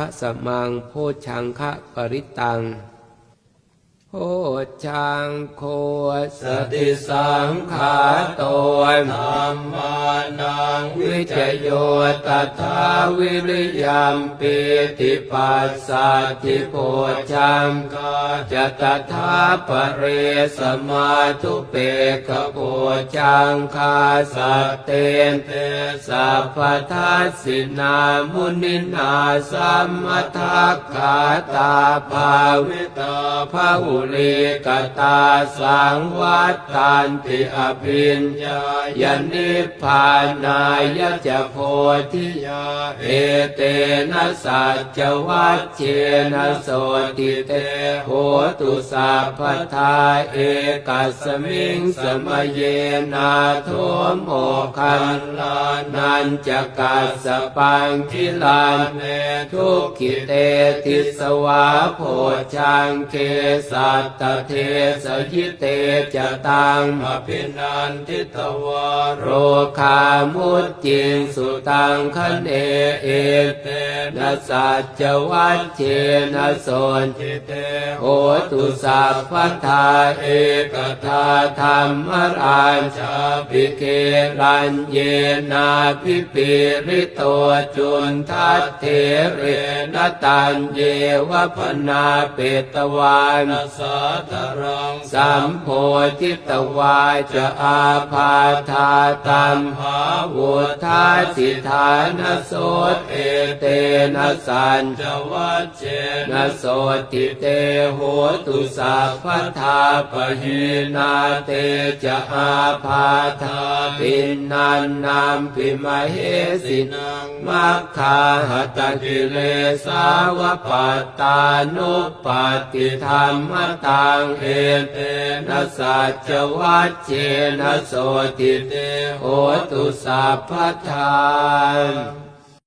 ทะสมังโพชังคะปริตัง โอ ชังโคสติสังขาโตธรรมานังวิจโยตถาวิริยมปิติปัสสัติโพชังกาจะตถาปเรสมาทุเปกโพชังคาสัตเตนเตสัพพทัสสินามุนินาสัมมทักขาตาภาวิตาภาหุลิกตาสังวัตตันติอภิญญายนิพพานายจะโพธิยาเอเตนะสัจวัชเชนะโสติเตโหตุสัพพทาเอกัสมิงสมเยนาโทโมคันลานันจะกัสสปังคิลานเนทุกขิเตติสวาโพชังเคสัตตเทสยิเตจตังอภินันทิตวารโรคามุตจิงสุตังคเนเอเอตนะสัจวัชเชนะโสจิเตโหตุสัพพทาเอกทาธรรมราชาภิเกรัญเยนาภิปิริโตจุนทัตเถเรนตันเยวพนาเปตวานสัตรังสัมโพธิตวาจะอาพาธาตัมหาวุธาสิธานโสเอเตนะสัญจวัชเชนะโสติเตโหตุสัพพทาปะหินาเตจะอาพาธาปินนันนามปิมเหสินังมัคคาหตกิเลสาวปัตตานุปาติธรรมตังเอเตนะสัจวัชเชนะโสติเตโหตุสัพพทาน